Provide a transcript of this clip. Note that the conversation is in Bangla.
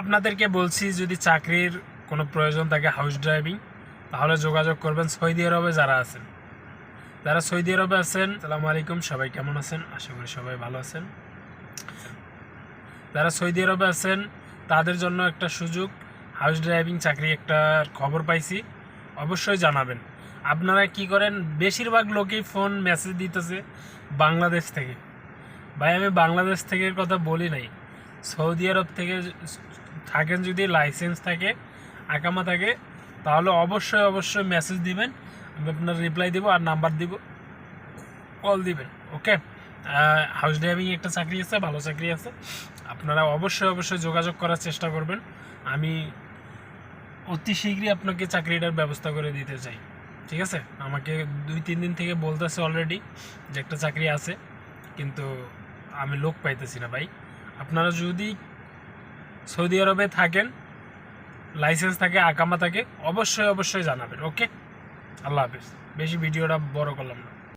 আপনাদেরকে বলছি, যদি চাকরির কোনো প্রয়োজন থাকে হাউস ড্রাইভিং তাহলে যোগাযোগ করবেন সৌদি আরবে যারা আছেন। যারা সৌদি আরবে আছেন সালামু আলাইকুম, সবাই কেমন আছেন? আশা করি সবাই ভালো আছেন। যারা সৌদি আরবে আছেন, তাদের জন্য একটা সুযোগ হাউস ড্রাইভিং চাকরি একটা খবর পাইছি, অবশ্যই জানাবেন। আপনারা কি করেন, বেশিরভাগ লোকেই ফোন মেসেজ দিতেছে বাংলাদেশ থেকে। ভাই, আমি বাংলাদেশ থেকে কথা বলি নাই। সৌদি আরব থেকে থাকেন যদি লাইসেন্স থাকে আকামা থাকে, তাহলে অবশ্যই অবশ্যই মেসেজ দিবেন, আমি আপনার রিপ্লাই দিব আর নাম্বার দিব কল দিবেন ওকে হাউস ড্রাইভিং একটা চাকরি আছে, ভালো চাকরি আছে, আপনারা অবশ্যই অবশ্যই যোগাযোগ করার চেষ্টা করবেন। আমি অতি শীঘ্রই আপনাকে চাকরিটার ব্যবস্থা করে দিতে চাই, ঠিক আছে? আমাকে দুই, তিন দিন থেকে বলতেছে অলরেডি যে একটা চাকরি আছে, কিন্তু আমি লোক পাইতেছি না ভাই। আপনারা যদি সৌদি আরবে থাকেন লাইসেন্স থাকে, আকামা থাকে, অবশ্যই অবশ্যই জানাবেন ওকে আল্লাহ হাফিজ। বেশি ভিডিওটা বড় করলাম না।